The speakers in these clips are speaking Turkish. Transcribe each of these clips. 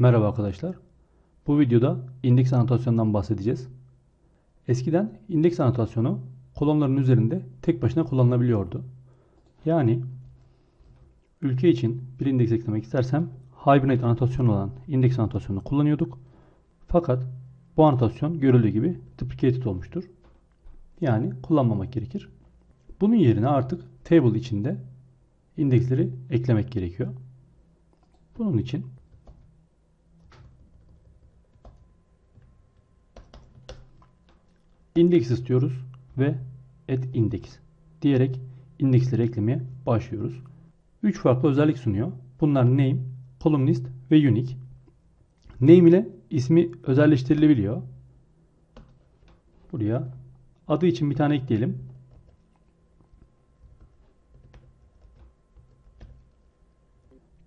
Merhaba arkadaşlar. Bu videoda indeks anotasyonundan bahsedeceğiz. Eskiden indeks anotasyonu kolonların üzerinde tek başına kullanılabiliyordu. Yani ülke için bir indeks eklemek istersem Hibernate anotasyonu olan indeks anotasyonunu kullanıyorduk. Fakat bu anotasyon görüldüğü gibi deprecated olmuştur. Yani kullanmamak gerekir. Bunun yerine artık table içinde indeksleri eklemek gerekiyor. Bunun için index istiyoruz ve add index diyerek indeksleri eklemeye başlıyoruz. 3 farklı özellik sunuyor. Bunlar name, columnist ve unique. Name ile ismi özelleştirilebiliyor. Buraya adı için bir tane ekleyelim.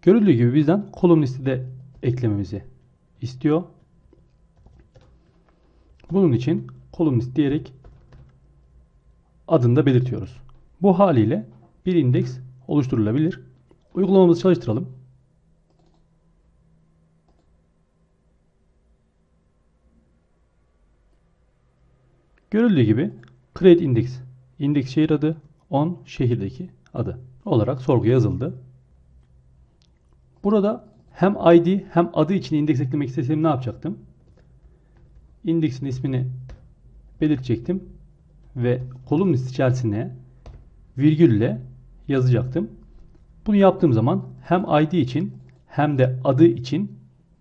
Görüldüğü gibi bizden columnist'i de eklememizi istiyor. Bunun için columnist diyerek adını da belirtiyoruz. Bu haliyle bir indeks oluşturulabilir. Uygulamamızı çalıştıralım. Görüldüğü gibi create index, index şehir adı, on şehirdeki adı olarak sorguya yazıldı. Burada hem ID hem adı için indeks eklemek istesem ne yapacaktım? İndeksin ismini belirtecektim ve kolum list içerisine virgülle yazacaktım. Bunu yaptığım zaman hem ID için hem de adı için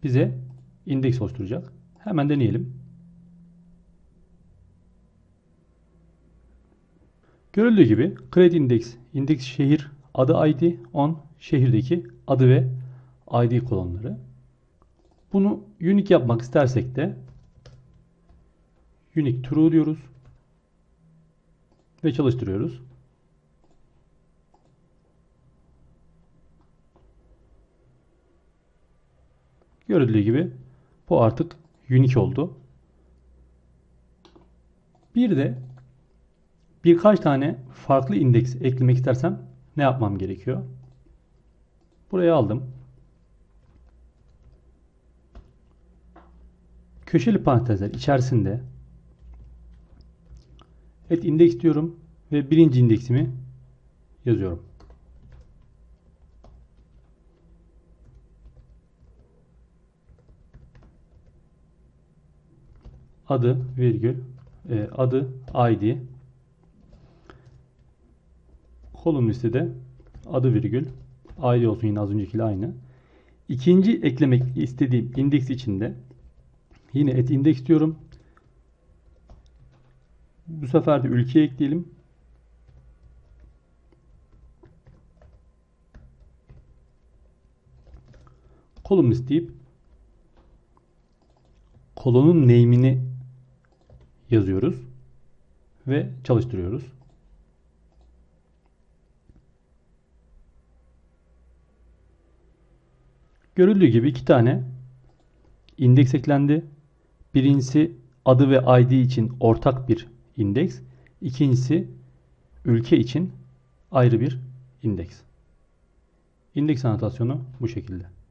bize indeks oluşturacak. Hemen deneyelim. Görüldüğü gibi create index, index şehir, adı ID, on şehirdeki adı ve ID kolonları. Bunu unique yapmak istersek de unique true diyoruz ve çalıştırıyoruz. Görüldüğü gibi bu artık unique oldu. Bir de birkaç tane farklı indeks eklemek istersem ne yapmam gerekiyor? Buraya aldım. Köşeli parantezler içerisinde et indeks diyorum ve birinci indeksimi yazıyorum. Adı virgül e, adı ID kolum listede adı virgül ID olsun yine az öncekiyle aynı. İkinci eklemek istediğim indeks içinde yine et indeks diyorum. Bu sefer de ülke ekleyelim. Columnist deyip kolonun name'ini yazıyoruz ve çalıştırıyoruz. Görüldüğü gibi iki tane indeks eklendi. Birincisi adı ve ID için ortak bir indeks. İkincisi ülke için ayrı bir indeks. İndeks anotasyonu bu şekilde.